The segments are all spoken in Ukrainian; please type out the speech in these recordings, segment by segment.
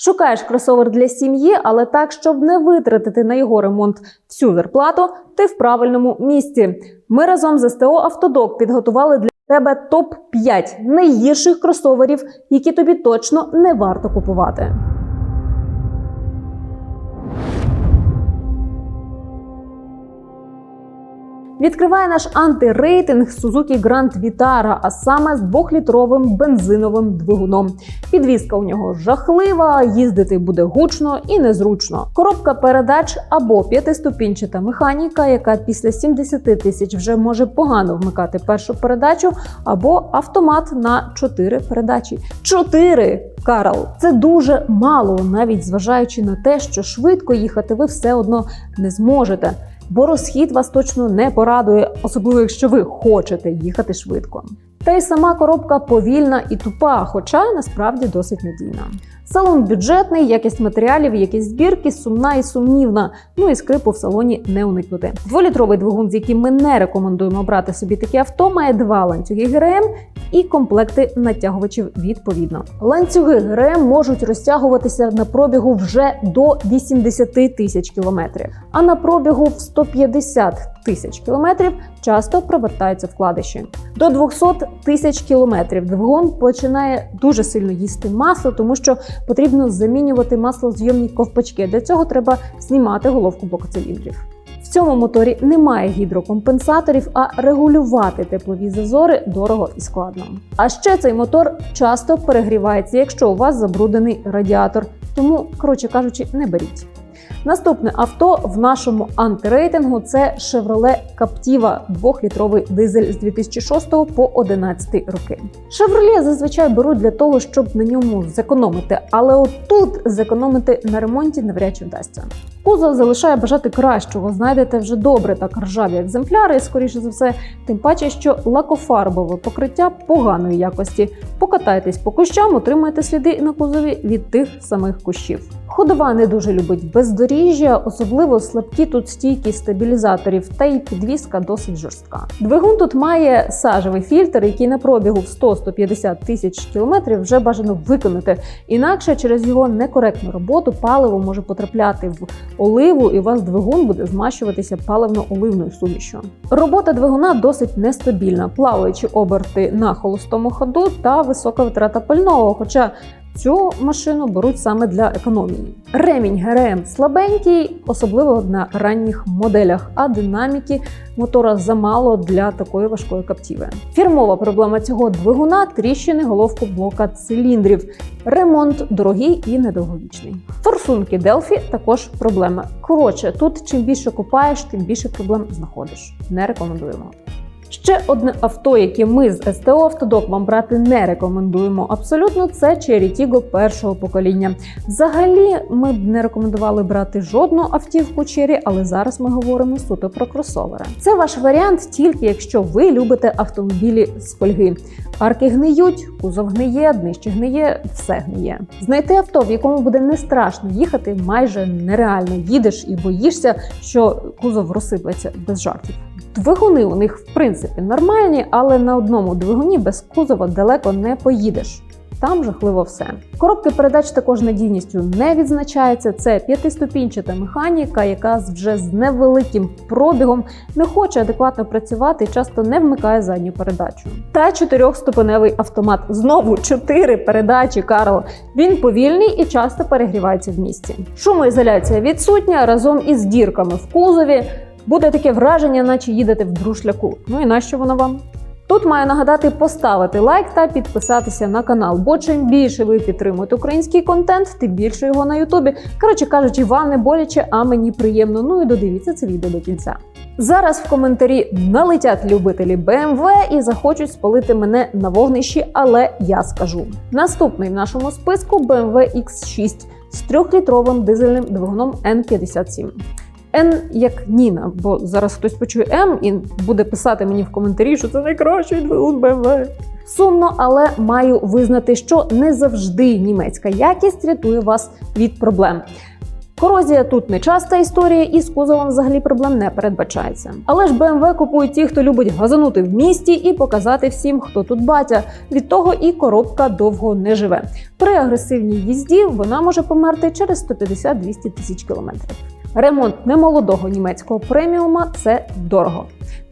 Шукаєш кросовер для сім'ї, але так, щоб не витратити на його ремонт всю зарплату, ти в правильному місці. Ми разом з СТО Автодок підготували для тебе топ 5 найгірших кросоверів, які тобі точно не варто купувати. Відкриває наш антирейтинг Suzuki Grand Vitara, а саме з двохлітровим бензиновим двигуном. Підвізка у нього жахлива, їздити буде гучно і незручно. Коробка передач або п'ятиступінчата механіка, яка після 70 тисяч вже може погано вмикати першу передачу, або автомат на 4 передачі. 4! Карл, це дуже мало, навіть зважаючи на те, що швидко їхати ви все одно не зможете бо розхід вас точно не порадує, особливо якщо ви хочете їхати швидко. Та й сама коробка повільна і тупа, хоча насправді досить надійна. Салон бюджетний, якість матеріалів, якість збірки сумна і сумнівна. Ну і скрипу в салоні не уникнути. Дволітровий двигун, з яким ми не рекомендуємо брати собі таке авто, має два ланцюги ГРМ і комплекти натягувачів відповідно. Ланцюги ГРМ можуть розтягуватися на пробігу вже до 80 тисяч кілометрів, а на пробігу в 150 тисяч кілометрів часто провертаються вкладиші. До 200 тисяч кілометрів двигун починає дуже сильно їсти масло, тому що потрібно замінювати маслозйомні ковпачки. Для цього треба знімати головку блокоциліндрів. В цьому моторі немає гідрокомпенсаторів, а регулювати теплові зазори дорого і складно. А ще цей мотор часто перегрівається, якщо у вас забруднений радіатор. Тому, коротше кажучи, не беріть. Наступне авто в нашому антирейтингу це Chevrolet Captiva 2-літровий дизель з 2006 по 2011 роки. Chevrolet зазвичай беруть для того, щоб на ньому зекономити, але отут зекономити на ремонті навряд чи вдасться. Кузов залишає бажати кращого, знайдете вже добре так ржаві екземпляри, скоріше за все, тим паче, що лакофарбове покриття поганої якості. Покатайтесь по кущам, отримаєте сліди на кузові від тих самих кущів. Ходова не дуже любить бездоріжжя, особливо слабкі тут стійки стабілізаторів, та й підвіска досить жорстка. Двигун тут має сажевий фільтр, який на пробігу в 100-150 тисяч кілометрів вже бажано виконати. Інакше через його некоректну роботу паливо може потрапляти в оливу, і у вас двигун буде змащуватися паливно-оливною сумішю. Робота двигуна досить нестабільна, плаваючі оберти на холостому ходу та висока витрата пального. Хоча Цю машину беруть саме для економії. Ремінь ГРМ слабенький, особливо на ранніх моделях, а динаміки мотора замало для такої важкої каптіви. Фірмова проблема цього двигуна тріщини головку блока циліндрів. Ремонт дорогий і недовговічний. Форсунки Делфі також проблема. Коротше, тут чим більше купаєш, тим більше проблем знаходиш. Не рекомендуємо. Ще одне авто, яке ми з СТО Автодок вам брати не рекомендуємо абсолютно, це Tiggo першого покоління. Взагалі, ми б не рекомендували брати жодну автівку Cherry, але зараз ми говоримо суто про кросовери. Це ваш варіант тільки якщо ви любите автомобілі з фольги. Арки гниють, кузов гниє, днище гниє, все гниє. Знайти авто, в якому буде не страшно їхати, майже нереально. Їдеш і боїшся, що кузов розсиплеться без жартів. Двигуни у них в принципі нормальні, але на одному двигуні без кузова далеко не поїдеш. Там жахливо все. Коробки передач також надійністю не відзначається. Це п'ятиступінчата механіка, яка вже з невеликим пробігом не хоче адекватно працювати і часто не вмикає задню передачу. Та чотирьохступеневий автомат. Знову чотири передачі. Карл. Він повільний і часто перегрівається в місті. Шумоізоляція відсутня разом із дірками в кузові. Буде таке враження, наче їдете в друшляку. Ну і нащо воно вам? Тут маю нагадати поставити лайк та підписатися на канал, бо чим більше ви підтримуєте український контент, тим більше його на Ютубі. Коротше кажучи, вам не боляче, а мені приємно. Ну і додивіться це відео до кінця. Зараз в коментарі налетять любителі BMW і захочуть спалити мене на вогнищі, але я скажу. Наступний в нашому списку BMW X6 з трьохлітровим дизельним двигуном N57. Н як Ніна, бо зараз хтось почує М і буде писати мені в коментарі, що це найкращий двигун BMW. Сумно, але маю визнати, що не завжди німецька якість рятує вас від проблем. Корозія тут не часта історія, і з кузовом взагалі проблем не передбачається. Але ж BMW купують ті, хто любить газанути в місті і показати всім, хто тут батя. Від того і коробка довго не живе. При агресивній їзді вона може померти через 150-200 тисяч кілометрів. Ремонт немолодого німецького преміума це дорого.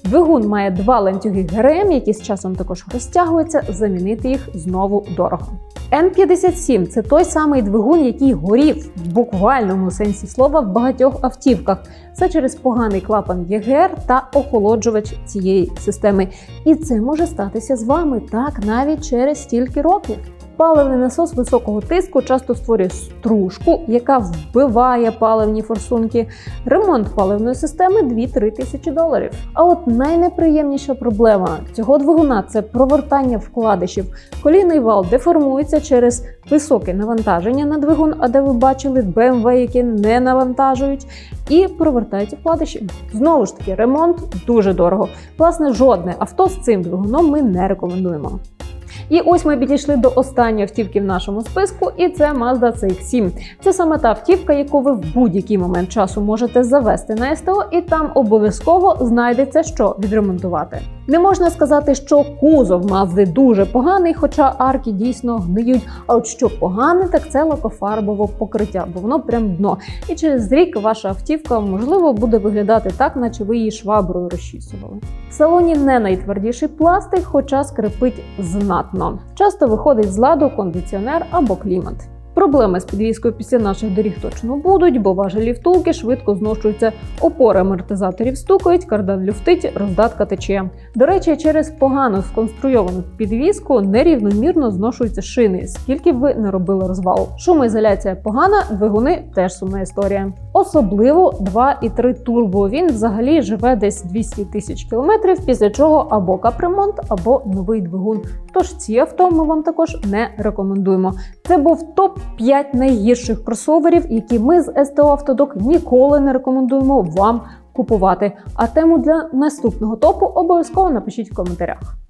Двигун має два ланцюги ГРМ, які з часом також розтягуються. Замінити їх знову дорого. N57 – це той самий двигун, який горів в буквальному сенсі слова в багатьох автівках. Це через поганий клапан ЄГР та охолоджувач цієї системи. І це може статися з вами так навіть через стільки років. Паливний насос високого тиску часто створює стружку, яка вбиває паливні форсунки. Ремонт паливної системи 2-3 тисячі доларів. А от найнеприємніша проблема цього двигуна це провертання вкладишів. Колійний вал деформується через високе навантаження на двигун, а де ви бачили BMW, які не навантажують, і провертаються вкладиші. Знову ж таки, ремонт дуже дорого. Власне, жодне авто з цим двигуном ми не рекомендуємо. І ось ми підійшли до останньої автівки в нашому списку, і це Mazda CX-7. Це саме та автівка, яку ви в будь-який момент часу можете завести на СТО, і там обов'язково знайдеться, що відремонтувати. Не можна сказати, що кузов Mazda дуже поганий, хоча арки дійсно гниють. А от що погане, так це лакофарбове покриття, бо воно прям дно. І через рік ваша автівка можливо буде виглядати так, наче ви її шваброю розчісували. В салоні не найтвердіший пластик, хоча скрипить знатно. Часто виходить з ладу кондиціонер або клімат. Проблеми з підвіскою після наших доріг точно будуть, бо важелі втулки швидко зношуються, опори амортизаторів стукають, кардан люфтить, роздатка тече. До речі, через погано сконструйовану підвіску нерівномірно зношуються шини, скільки б ви не робили розвал. Шумоізоляція погана, двигуни теж сумна історія. Особливо 2,3 турбо. Він взагалі живе десь 200 тисяч кілометрів, після чого або капремонт, або новий двигун. Тож ці авто ми вам також не рекомендуємо. Це був топ 5 найгірших кросоверів, які ми з СТО Автодок ніколи не рекомендуємо вам купувати. А тему для наступного топу обов'язково напишіть в коментарях.